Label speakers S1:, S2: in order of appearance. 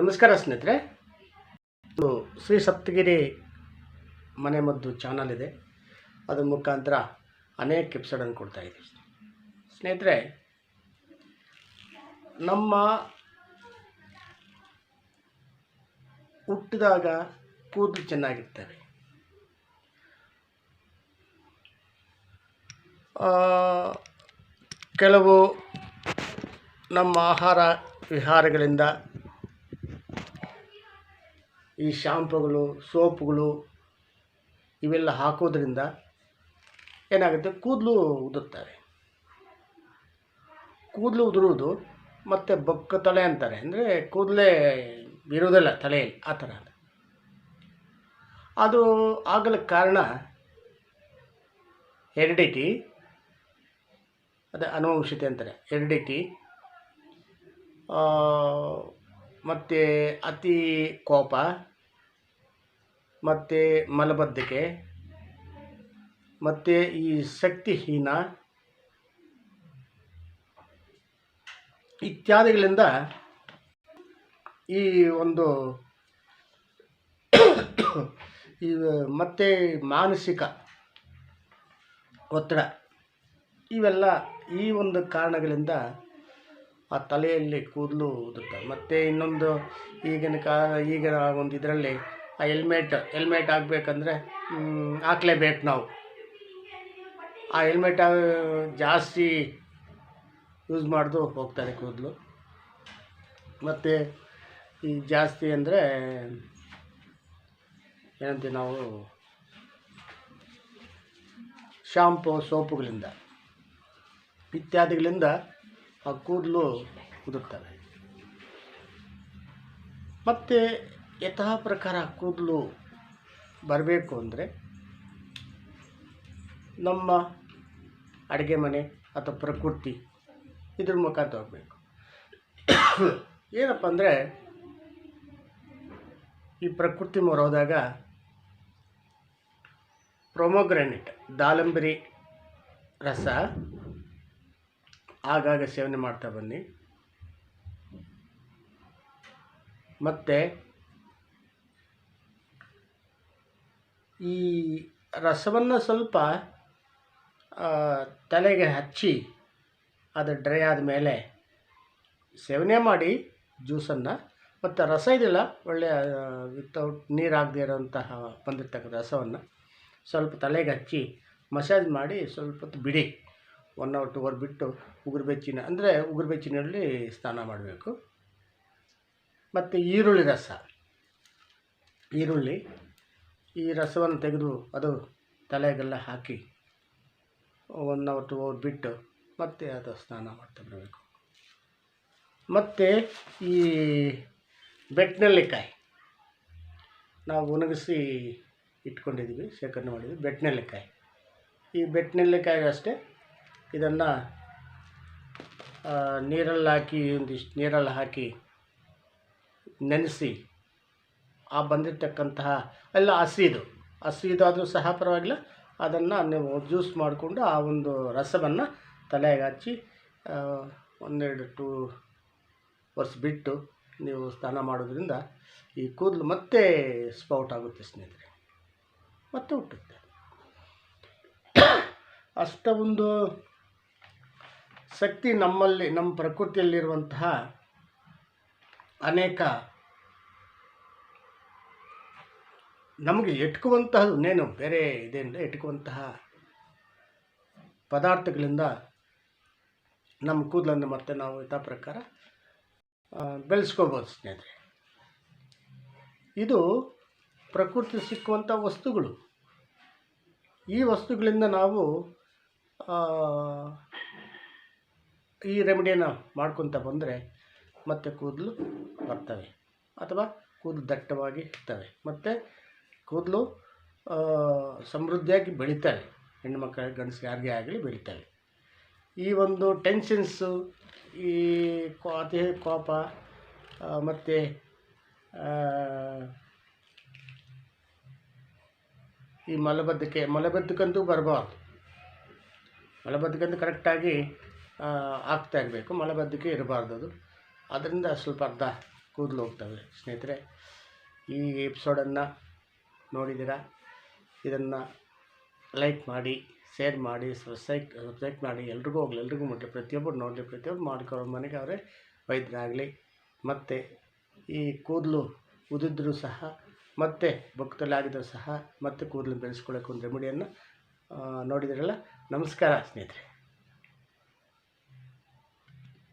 S1: ನಮಸ್ಕಾರ ಸ್ನೇಹಿತರೆ. ಶ್ರೀ ಸಪ್ತಗಿರಿ ಮನೆ ಮದ್ದು ಚಾನಲ್ ಇದೆ. ಅದರ ಮುಖಾಂತರ ಅನೇಕ ಎಪಿಸೋಡನ್ನು ಕೊಡ್ತಾ ಇದ್ದೀವಿ ಸ್ನೇಹಿತರೆ. ನಮ್ಮ ಹುಟ್ಟಿದಾಗ ಕೂದಲು ಚೆನ್ನಾಗಿರ್ತವೆ. ಕೆಲವು ನಮ್ಮ ಆಹಾರ ವಿಹಾರಗಳಿಂದ ಈ ಶಾಂಪುಗಳು, ಸೋಪುಗಳು ಇವೆಲ್ಲ ಹಾಕೋದ್ರಿಂದ ಏನಾಗುತ್ತೆ? ಕೂದಲು ಉದುರ್ತವೆ ಕೂದಲು ಉದುರುವುದು ಮತ್ತು ಬೊಕ್ಕ ತಲೆ ಅಂತಾರೆ. ಅಂದರೆ ಕೂದಲೇ ಇರೋದಿಲ್ಲ ತಲೆಯಲ್ಲಿ, ಆ ಥರ ಅದು ಆಗಲು ಕಾರಣ ಹೆರಿಡಿಟಿ, ಅದೇ ಅನುವಂಶತೆ ಅಂತಾರೆ. ಹೆರಿಡಿಟಿ ಮತ್ತು ಅತಿ ಕೋಪ ಮತ್ತು ಮಲಬದ್ಧತೆ ಮತ್ತು ಈ ಶಕ್ತಿಹೀನ ಇತ್ಯಾದಿಗಳಿಂದ ಈ ಒಂದು ಈ ಮತ್ತು ಮಾನಸಿಕ ಒತ್ತಡ, ಇವೆಲ್ಲ ಈ ಒಂದು ಕಾರಣಗಳಿಂದ ಆ ತಲೆಯಲ್ಲಿ ಕೂದಲು ಉದುರ್ತವೆ ಮತ್ತು ಇನ್ನೊಂದು ಈಗಿನ ಕಾ ಈಗಿನ ಒಂದು ಇದರಲ್ಲಿ ಆ ಹೆಲ್ಮೆಟ್ ಹೆಲ್ಮೆಟ್ ಹಾಕ್ಬೇಕಂದ್ರೆ ಹಾಕ್ಲೇಬೇಕು ನಾವು. ಆ ಹೆಲ್ಮೆಟ್ ಜಾಸ್ತಿ ಯೂಸ್ ಮಾಡ್ದು ಹೋಗ್ತಾರೆ ಕೂದಲು. ಮತ್ತು ಈ ಜಾಸ್ತಿ ಅಂದರೆ ಏನಂತೀವಿ ನಾವು, ಶಾಂಪು ಸೋಪುಗಳಿಂದ, ಇತ್ಯಾದಿಗಳಿಂದ ಆ ಕೂದಲು ಉದುರ್ತವೆ ಮತ್ತು ಯಥಾ ಪ್ರಕಾರ ಕೂದಲು ಬರಬೇಕು ಅಂದರೆ ನಮ್ಮ ಅಡುಗೆ ಮನೆ ಅಥವಾ ಪ್ರಕೃತಿ ಇದ್ರ ಮುಖಾಂತರ ಹೋಗಬೇಕು. ಏನಪ್ಪ ಅಂದರೆ ಈ ಪ್ರಕೃತಿ ಹೋದಾಗ ಪ್ರೊಮೊಗ್ರಾನೆಟ್ ದಾಳಂಬರಿ ರಸ ಆಗಾಗ ಸೇವನೆ ಮಾಡ್ತಾ ಬನ್ನಿ. ಮತ್ತು ಈ ರಸವನ್ನು ಸ್ವಲ್ಪ ತಲೆಗೆ ಹಚ್ಚಿ, ಅದು ಡ್ರೈ ಆದಮೇಲೆ ಸೇವನೆ ಮಾಡಿ ಜ್ಯೂಸನ್ನು. ಮತ್ತು ರಸ ಇದೆಯಲ್ಲ ಒಳ್ಳೆಯ ವಿತೌಟ್ ನೀರು ಆಗದೇ ಇರೋಂತಹ ಬಂದಿರ್ತಕ್ಕಂಥ ರಸವನ್ನು ಸ್ವಲ್ಪ ತಲೆಗೆ ಹಚ್ಚಿ ಮಸಾಜ್ ಮಾಡಿ ಸ್ವಲ್ಪ ಬಿಡಿ. ಒನ್ ಅವರ್ ಟು ಅವರ್ ಬಿಟ್ಟು ಉಗುರು ಬೆಚ್ಚಿನ, ಅಂದರೆ ಉಗುರು ಬೆಚ್ಚಿನಲ್ಲಿ ಸ್ನಾನ ಮಾಡಬೇಕು. ಮತ್ತು ಈರುಳ್ಳಿ ರಸ. ಈರುಳ್ಳಿ ಈ ರಸವನ್ನು ತೆಗೆದು ಅದು ತಲೆಗೆಲ್ಲ ಹಾಕಿ ಒನ್ ಅವರ್ ಟು ಅವರ್ ಬಿಟ್ಟು ಮತ್ತೆ ಅದು ಸ್ನಾನ ಮಾಡ್ತಾ ಬರಬೇಕು. ಮತ್ತು ಈ ಬೆಟ್ನೆಲ್ಲಿಕಾಯಿ ನಾವು ಒಣಗಿಸಿ ಇಟ್ಕೊಂಡಿದ್ದೀವಿ, ಶೇಖರಣೆ ಮಾಡಿದ್ವಿ ಬೆಟ್ನೆಲ್ಲಿಕಾಯಿ. ಈ ಬೆಟ್ನೆಲ್ಲಿಕಾಯಿ ಅಷ್ಟೇ, ಇದನ್ನು ನೀರಲ್ಲಿ ಹಾಕಿ ಒಂದಿಷ್ಟು ನೀರಲ್ಲಿ ಹಾಕಿ ನೆನೆಸಿ ಆ ಬಂದಿರತಕ್ಕಂತಹ ಎಲ್ಲ ಹಸಿದು ಹಸಿದಾದರೂ ಸಹ ಪರವಾಗಿಲ್ಲ. ಅದನ್ನು ನೀವು ಜ್ಯೂಸ್ ಮಾಡಿಕೊಂಡು ಆ ಒಂದು ರಸವನ್ನು ತಲೆಗೆ ಹಚ್ಚಿ ಒಂದೆರಡು ಟೂ ವರ್ಷ ಬಿಟ್ಟು ನೀವು ಸ್ನಾನ ಮಾಡೋದ್ರಿಂದ ಈ ಕೂದಲು ಮತ್ತೆ ಸ್ಪೌಟ್ ಆಗುತ್ತೆ ಸ್ನೇಹಿತರೆ. ಮತ್ತೆ ಹುಟ್ಟುತ್ತೆ. ಅಷ್ಟ ಒಂದು ಶಕ್ತಿ ನಮ್ಮಲ್ಲಿ, ನಮ್ಮ ಪ್ರಕೃತಿಯಲ್ಲಿರುವಂತಹ ಅನೇಕ ನಮಗೆ ಎಟ್ಕುವಂತಹ ಇನ್ನೇನು ಬೇರೆ ಇದೇನಿಲ್ಲ, ಎಟ್ಕುವಂತಹ ಪದಾರ್ಥಗಳಿಂದ ನಮ್ಮ ಕೂದಲನ್ನು ಮತ್ತೆ ನಾವು ಯಥಾ ಪ್ರಕಾರ ಬೆಳೆಸ್ಕೋಬೋದು ಸ್ನೇಹಿತರೆ. ಇದು ಪ್ರಕೃತಿ ಸಿಕ್ಕುವಂಥ ವಸ್ತುಗಳು. ಈ ವಸ್ತುಗಳಿಂದ ನಾವು ಈ ರೆಮಿಡಿಯನ್ನು ಮಾಡ್ಕೊತ ಬಂದರೆ ಮತ್ತೆ ಕೂದಲು ಬರ್ತವೆ. ಅಥವಾ ಕೂದಲು ದಟ್ಟವಾಗಿ ಇರ್ತವೆ. ಮತ್ತು ಕೂದಲು ಸಮೃದ್ಧಿಯಾಗಿ ಬೆಳೀತವೆ. ಹೆಣ್ಣುಮಕ್ಕಳ ಗಂಡಸು ಯಾರಿಗೇ ಆಗಲಿ ಬೆಳೀತವೆ. ಈ ಒಂದು ಟೆನ್ಷನ್ಸು ಈ ಕೋ, ಅತಿ ಕೋಪ ಮತ್ತು ಈ ಮಲಬದ್ಧಕೆ, ಮಲಬದ್ಧಕ್ಕಂತೂ ಬರಬಾರ್ದು. ಮಲಬದ್ಧಕಂತ ಕರೆಕ್ಟಾಗಿ ಆಗ್ತಾ ಇರಬೇಕು. ಮಲಬದ್ಧಕೆ ಇರಬಾರ್ದು ಅದು. ಅದರಿಂದ ಸ್ವಲ್ಪ ಅರ್ಧ ಕೂದಲು ಹೋಗ್ತವೆ. ಸ್ನೇಹಿತರೆ, ಈ ಎಪಿಸೋಡನ್ನು ನೋಡಿದ್ದೀರಾ? ಇದನ್ನು ಲೈಕ್ ಮಾಡಿ, ಶೇರ್ ಮಾಡಿ, ಸಬ್ಸ್ಕ್ರೈಬ್ ಸಬ್ಸ್ಕ್ರೈಬ್ ಮಾಡಿ. ಎಲ್ರಿಗೂ ಹೋಗಲಿ, ಎಲ್ರಿಗೂ ಮುಟ್ಟಿ ಪ್ರತಿಯೊಬ್ಬರು ನೋಡಲಿ, ಪ್ರತಿಯೊಬ್ಬರು ಮಾಡ್ಕೊಳ್ಳೋ ಮನೆಗೆ ಅವರೇ ವೈದ್ಯರಾಗಲಿ. ಮತ್ತು ಈ ಕೂದಲು ಉದಿದ್ರೂ ಸಹ, ಮತ್ತೆ ಬೊಕ್ಕದಲ್ಲಾಗಿದ್ದರೂ ಸಹ, ಮತ್ತೆ ಕೂದಲು ಬೆಳೆಸ್ಕೊಳ್ಳೋಕೆ ಒಂದು ರೆಮಿಡಿಯನ್ನು ನೋಡಿದಿರಲ್ಲ ನಮಸ್ಕಾರ ಸ್ನೇಹಿತರೆ.